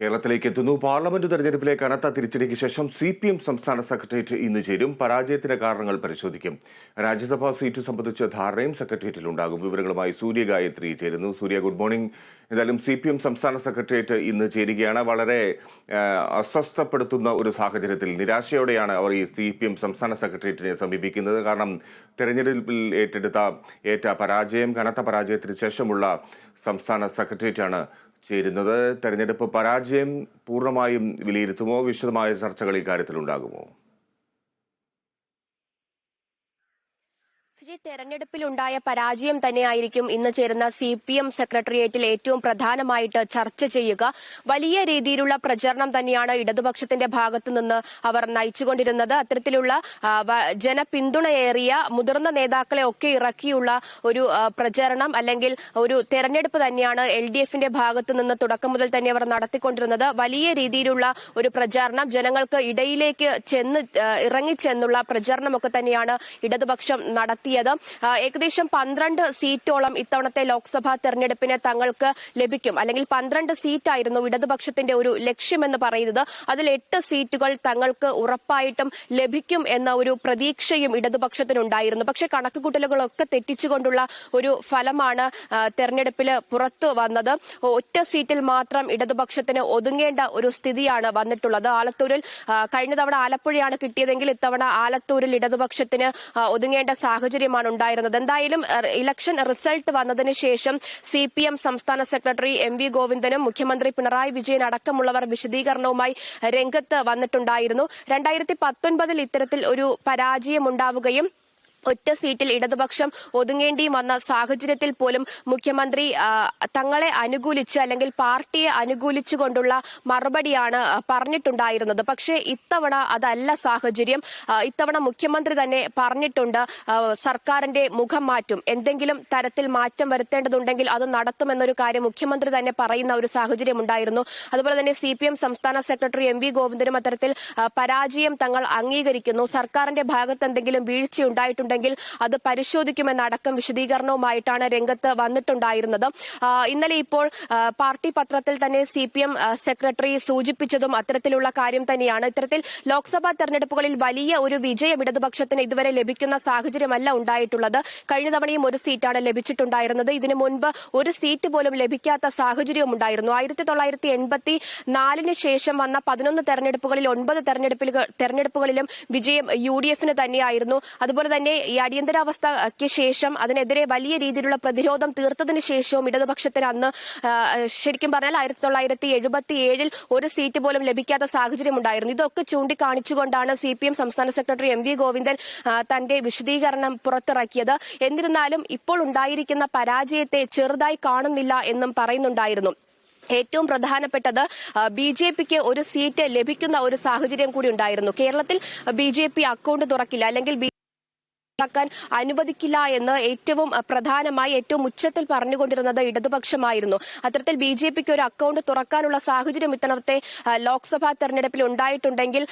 കേരളത്തിലേക്ക് എത്തുന്നു. പാർലമെന്റ് തെരഞ്ഞെടുപ്പിലെ കനത്ത തിരിച്ചടിക്ക് ശേഷം സി പി എം സംസ്ഥാന സെക്രട്ടേറിയറ്റ് ഇന്ന് ചേരും. പരാജയത്തിന്റെ കാരണങ്ങൾ പരിശോധിക്കും. രാജ്യസഭാ സീറ്റ് സംബന്ധിച്ച ധാരണയും സെക്രട്ടേറിയറ്റിൽ ഉണ്ടാകും വിവരങ്ങളുമായി സൂര്യ ഗായത്രി ചേരുന്നു. Surya good morning. എന്തായാലും സി പി എം സംസ്ഥാന സെക്രട്ടേറിയറ്റ് ഇന്ന് ചേരുകയാണ്. വളരെ അസ്വസ്ഥപ്പെടുത്തുന്ന ഒരു സാഹചര്യത്തിൽ നിരാശയോടെയാണ് അവർ ഈ സി പി എം സംസ്ഥാന സെക്രട്ടേറിയറ്റിനെ സമീപിക്കുന്നത്. കാരണം തെരഞ്ഞെടുപ്പിൽ ഏറ്റെടുത്ത ഏറ്റ പരാജയം കനത്ത പരാജയത്തിന് ശേഷമുള്ള സംസ്ഥാന സെക്രട്ടേറിയറ്റാണ് ചേരുന്നത്. തെരഞ്ഞെടുപ്പ് പരാജയം പൂർണമായും വിലയിരുത്തുമോ? വിശദമായ ചർച്ചകൾ ഇക്കാര്യത്തിൽ ഉണ്ടാകുമോ ഈ തെരഞ്ഞെടുപ്പിലുണ്ടായ പരാജയം തന്നെയായിരിക്കും ഇന്ന് ചേരുന്ന സി പി എം സെക്രട്ടേറിയറ്റിൽ ഏറ്റവും പ്രധാനമായിട്ട് ചർച്ച ചെയ്യുക. വലിയ രീതിയിലുള്ള പ്രചരണം തന്നെയാണ് ഇടതുപക്ഷത്തിന്റെ ഭാഗത്തു നിന്ന് അവർ നയിച്ചുകൊണ്ടിരുന്നത്. അത്തരത്തിലുള്ള ജനപിന്തുണയേറിയ മുതിർന്ന നേതാക്കളെ ഒക്കെ ഇറക്കിയുള്ള ഒരു പ്രചരണം അല്ലെങ്കിൽ ഒരു തെരഞ്ഞെടുപ്പ് തന്നെയാണ് എൽ ഡി എഫിന്റെ ഭാഗത്തു നിന്ന് തുടക്കം മുതൽ തന്നെ അവർ നടത്തിക്കൊണ്ടിരുന്നത്. വലിയ രീതിയിലുള്ള ഒരു പ്രചാരണം ജനങ്ങൾക്ക് ഇടയിലേക്ക് ചെന്ന് ഇറങ്ങിച്ചെന്നുള്ള പ്രചരണമൊക്കെ തന്നെയാണ് ഇടതുപക്ഷം നടത്തിയത്. ഏകദേശം പന്ത്രണ്ട് സീറ്റോളം ഇത്തവണത്തെ ലോക്സഭാ തെരഞ്ഞെടുപ്പിന് തങ്ങൾക്ക് ലഭിക്കും. അല്ലെങ്കിൽ പന്ത്രണ്ട് സീറ്റായിരുന്നു ഇടതുപക്ഷത്തിന്റെ ഒരു ലക്ഷ്യമെന്ന് പറയുന്നത്. അതിൽ എട്ട് സീറ്റുകൾ തങ്ങൾക്ക് ഉറപ്പായിട്ടും ലഭിക്കും എന്ന ഒരു പ്രതീക്ഷയും ഇടതുപക്ഷത്തിനുണ്ടായിരുന്നു. പക്ഷെ കണക്കുകൂട്ടലുകളൊക്കെ തെറ്റിച്ചുകൊണ്ടുള്ള ഒരു ഫലമാണ് തെരഞ്ഞെടുപ്പിൽ പുറത്തു വന്നത്. ഒറ്റ സീറ്റിൽ മാത്രം ഇടതുപക്ഷത്തിന് ഒതുങ്ങേണ്ട ഒരു സ്ഥിതിയാണ് വന്നിട്ടുള്ളത്. ആലത്തൂരിൽ കഴിഞ്ഞ തവണ ആലപ്പുഴയാണ് കിട്ടിയതെങ്കിൽ ഇത്തവണ ആലത്തൂരിൽ ഇടതുപക്ഷത്തിന് ഒതുങ്ങേണ്ട സാഹചര്യമാണ് ഉണ്ടായിരുന്നത്. എന്തായാലും ഇലക്ഷൻ റിസൾട്ട് വന്നതിന് ശേഷം സി പി എം സംസ്ഥാന സെക്രട്ടറി എം വി ഗോവിന്ദനും മുഖ്യമന്ത്രി പിണറായി വിജയൻ അടക്കമുള്ളവർ വിശദീകരണവുമായി രംഗത്ത് വന്നിട്ടുണ്ടായിരുന്നു. രണ്ടായിരത്തി പത്തൊൻപതിൽ ഇത്തരത്തിൽ ഒരു പരാജയം ഉണ്ടാവുകയും ഒറ്റ സീറ്റിൽ ഇടതുപക്ഷം ഒതുങ്ങേണ്ടിയും വന്ന സാഹചര്യത്തിൽ പോലും മുഖ്യമന്ത്രി തങ്ങളെ അനുകൂലിച്ച് അല്ലെങ്കിൽ പാർട്ടിയെ അനുകൂലിച്ചുകൊണ്ടുള്ള മറുപടിയാണ് പറഞ്ഞിട്ടുണ്ടായിരുന്നത്. പക്ഷേ ഇത്തവണ അതല്ല സാഹചര്യം. ഇത്തവണ മുഖ്യമന്ത്രി തന്നെ പറഞ്ഞിട്ടുണ്ട് സർക്കാരിന്റെ മുഖം മാറ്റും. എന്തെങ്കിലും തരത്തിൽ മാറ്റം വരുത്തേണ്ടതുണ്ടെങ്കിൽ അത് നടത്തുമെന്നൊരു കാര്യം മുഖ്യമന്ത്രി തന്നെ പറയുന്ന ഒരു സാഹചര്യം ഉണ്ടായിരുന്നു. അതുപോലെ തന്നെ സി സംസ്ഥാന സെക്രട്ടറി എം വി ഗോവിന്ദനും അത്തരത്തിൽ പരാജയം തങ്ങൾ അംഗീകരിക്കുന്നു. സർക്കാരിന്റെ ഭാഗത്ത് എന്തെങ്കിലും വീഴ്ചയുണ്ടായിട്ടുണ്ടെങ്കിൽ അത് പരിശോധിക്കുമെന്ന അടക്കം വിശദീകരണവുമായിട്ടാണ് രംഗത്ത് വന്നിട്ടുണ്ടായിരുന്നത്. ഇന്നലെ ഇപ്പോൾ പാർട്ടി പത്രത്തിൽ തന്നെ സി പി എം സെക്രട്ടറി സൂചിപ്പിച്ചതും അത്തരത്തിലുള്ള കാര്യം തന്നെയാണ്. ഇത്തരത്തിൽ ലോക്സഭാ തെരഞ്ഞെടുപ്പുകളിൽ വലിയ ഒരു വിജയം ഇടതുപക്ഷത്തിന് ഇതുവരെ ലഭിക്കുന്ന സാഹചര്യമല്ല ഉണ്ടായിട്ടുള്ളത്. കഴിഞ്ഞ തവണയും ഒരു സീറ്റാണ് ലഭിച്ചിട്ടുണ്ടായിരുന്നത്. ഇതിനു മുൻപ് ഒരു സീറ്റ് പോലും ലഭിക്കാത്ത സാഹചര്യവും ഉണ്ടായിരുന്നു. ആയിരത്തി തൊള്ളായിരത്തി എൺപത്തി നാലിന് ശേഷം വന്ന പതിനൊന്ന് തെരഞ്ഞെടുപ്പുകളിൽ ഒൻപത് തെരഞ്ഞെടുപ്പിൽ തെരഞ്ഞെടുപ്പുകളിലും വിജയം യു ഡി എഫിന് തന്നെയായിരുന്നു. അതുപോലെ തന്നെ ഈ അടിയന്തരാവസ്ഥയ്ക്ക് ശേഷം അതിനെതിരെ വലിയ രീതിയിലുള്ള പ്രതിരോധം തീർത്തതിന് ശേഷവും ഇടതുപക്ഷത്തിന് അന്ന് ശരിക്കും പറഞ്ഞാൽ ആയിരത്തി തൊള്ളായിരത്തി എഴുപത്തി ഏഴിൽ ഒരു സീറ്റ് പോലും ലഭിക്കാത്ത സാഹചര്യം ഉണ്ടായിരുന്നു. ഇതൊക്കെ ചൂണ്ടിക്കാണിച്ചുകൊണ്ടാണ് സി പി എം സംസ്ഥാന സെക്രട്ടറി എം വി ഗോവിന്ദൻ തന്റെ വിശദീകരണം പുറത്തിറക്കിയത്. എന്നിരുന്നാലും ഇപ്പോൾ ഉണ്ടായിരിക്കുന്ന പരാജയത്തെ ചെറുതായി കാണുന്നില്ല എന്നും പറയുന്നുണ്ടായിരുന്നു. ഏറ്റവും പ്രധാനപ്പെട്ടത് ബി ജെ പിക്ക് ഒരു സീറ്റ് ലഭിക്കുന്ന ഒരു സാഹചര്യം കൂടി ഉണ്ടായിരുന്നു. കേരളത്തിൽ ബി ജെ പി അക്കൗണ്ട് തുറക്കില്ല. അല്ലെങ്കിൽ ബി ാക്കാൻ അനുവദിക്കില്ല എന്ന് ഏറ്റവും പ്രധാനമായി ഏറ്റവും ഉച്ചത്തിൽ പറഞ്ഞുകൊണ്ടിരുന്നത് ഇടതുപക്ഷമായിരുന്നു. അത്തരത്തിൽ ബി ജെ പിക്ക് ഒരു അക്കൗണ്ട് തുറക്കാനുള്ള സാഹചര്യം ഇത്തവണത്തെ ലോക്സഭാ തെരഞ്ഞെടുപ്പിൽ ഉണ്ടായിട്ടുണ്ടെങ്കിൽ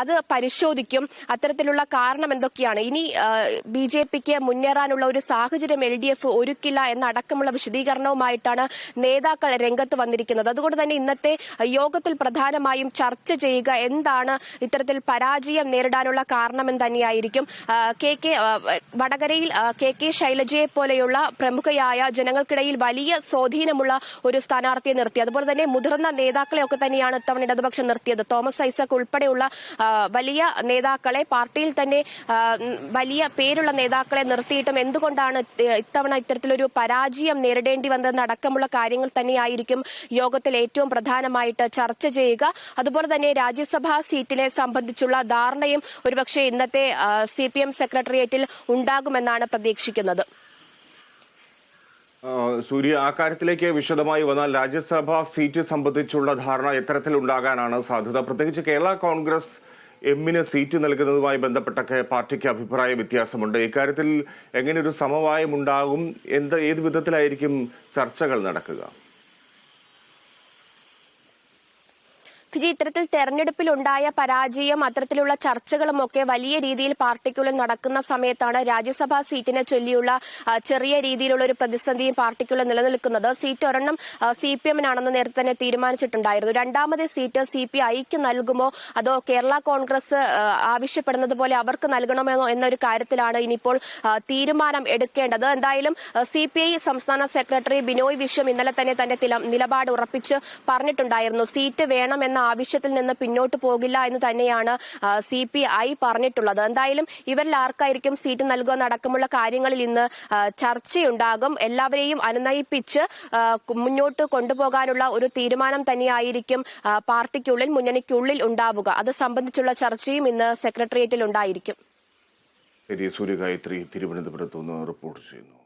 അത് പരിശോധിക്കും. അത്തരത്തിലുള്ള കാരണം എന്തൊക്കെയാണ്? ഇനി ബി ജെ പിക്ക് മുന്നേറാനുള്ള ഒരു സാഹചര്യം എൽ ഡി എഫ് ഒരുക്കില്ല എന്നടക്കമുള്ള വിശദീകരണവുമായിട്ടാണ് നേതാക്കൾ രംഗത്ത് വന്നിരിക്കുന്നത്. അതുകൊണ്ട് തന്നെ ഇന്നത്തെ യോഗത്തിൽ പ്രധാനമായും ചർച്ച ചെയ്യുക എന്താണ് ഇത്തരത്തിൽ പരാജയം നേരിടാനുള്ള കാരണമെന്ന് തന്നെയായിരിക്കും. ആ, കെ കെ വടകരയിൽ കെ കെ ശൈലജയെ പോലെയുള്ള പ്രമുഖയായ ജനങ്ങൾക്കിടയിൽ വലിയ സ്വാധീനമുള്ള ഒരു സ്ഥാനാർത്ഥിയെ നിർത്തി. അതുപോലെ തന്നെ മുതിർന്ന നേതാക്കളെ ഒക്കെ തന്നെയാണ് ഇത്തവണ ഇടതുപക്ഷം നിർത്തിയത്. തോമസ് ഐസക് ഉൾപ്പെടെയുള്ള വലിയ നേതാക്കളെ പാർട്ടിയിൽ തന്നെ വലിയ പേരുള്ള നേതാക്കളെ നിർത്തിയിട്ടും എന്തുകൊണ്ടാണ് ഇത്തവണ ഇത്തരത്തിലൊരു പരാജയം നേരിടേണ്ടി വന്നതെന്നടക്കമുള്ള കാര്യങ്ങൾ തന്നെയായിരിക്കും യോഗത്തിൽ ഏറ്റവും പ്രധാനമായിട്ട് ചർച്ച ചെയ്യുക. അതുപോലെ തന്നെ രാജ്യസഭാ സീറ്റിനെ സംബന്ധിച്ചുള്ള ധാരണയും ഒരുപക്ഷെ ഇന്നത്തെ സി പി എം സെക്രട്ടേറിയറ്റിൽ ഉണ്ടാകുമെന്നാണ് പ്രതീക്ഷിക്കുന്നത്. സൂര്യ ആ കാര്യത്തിലേക്ക് വിശദമായി വന്നാൽ രാജ്യസഭാ സീറ്റ് സംബന്ധിച്ചുള്ള ധാരണ എത്തരത്തിലുണ്ടാകാനാണ് സാധ്യത. പ്രത്യേകിച്ച് കേരള കോൺഗ്രസ് എമ്മിന് സീറ്റ് നൽകുന്നതുമായി ബന്ധപ്പെട്ടൊക്കെ പാർട്ടിക്ക് അഭിപ്രായ വ്യത്യാസമുണ്ട്. ഇക്കാര്യത്തിൽ എങ്ങനെ ഒരു സമവായം ഉണ്ടാകും എന്ത് ഏത് വിധത്തിലായിരിക്കും ചർച്ചകൾ നടക്കുക? ഫിജി ഇത്തരത്തിൽ തെരഞ്ഞെടുപ്പിലുണ്ടായ പരാജയം അത്തരത്തിലുള്ള ചർച്ചകളും ഒക്കെ വലിയ രീതിയിൽ പാർട്ടിക്കുള്ളിൽ നടക്കുന്ന സമയത്താണ് രാജ്യസഭാ സീറ്റിനെ ചൊല്ലിയുള്ള ചെറിയ രീതിയിലുള്ള ഒരു പ്രതിസന്ധിയും പാർട്ടിക്കുള്ളിൽ നിലനിൽക്കുന്നത്. സീറ്റ് ഒരെണ്ണം സി പി എമ്മിനാണെന്ന് നേരത്തെ തന്നെ തീരുമാനിച്ചിട്ടുണ്ടായിരുന്നു. രണ്ടാമത് സീറ്റ് സി പി ഐക്ക് നൽകുമോ? അതോ കേരള കോൺഗ്രസ് ആവശ്യപ്പെടുന്നത് പോലെ അവർക്ക് നൽകണമെന്നോ എന്നൊരു കാര്യത്തിലാണ് ഇനിയിപ്പോൾ തീരുമാനം എടുക്കേണ്ടത്. എന്തായാലും സി പി ഐ സംസ്ഥാന സെക്രട്ടറി ബിനോയ് വിശ്വം ഇന്നലെ തന്നെ തന്റെ നിലപാട് ഉറപ്പിച്ച് പറഞ്ഞിട്ടുണ്ടായിരുന്നു. സീറ്റ് വേണം എന്ന ആവശ്യത്തിൽ നിന്ന് പിന്നോട്ട് പോകില്ല എന്ന് തന്നെയാണ് സി പി ഐ പറഞ്ഞിട്ടുള്ളത്. എന്തായാലും ഇവരിൽ ആർക്കായിരിക്കും സീറ്റ് നൽകുക അടക്കമുള്ള കാര്യങ്ങളിൽ ഇന്ന് ചർച്ചയുണ്ടാകും. എല്ലാവരെയും അനുനയിപ്പിച്ച് മുന്നോട്ട് കൊണ്ടുപോകാനുള്ള ഒരു തീരുമാനം തന്നെയായിരിക്കും പാർട്ടിക്കുള്ളിൽ മുന്നണിക്കുള്ളിൽ ഉണ്ടാവുക. അത് സംബന്ധിച്ചുള്ള ചർച്ചയും ഇന്ന് സെക്രട്ടേറിയറ്റിൽ ഉണ്ടായിരിക്കും. സൂര്യഗായത്രി തിരുവനന്തപുരത്ത് റിപ്പോർട്ട് ചെയ്യുന്നു.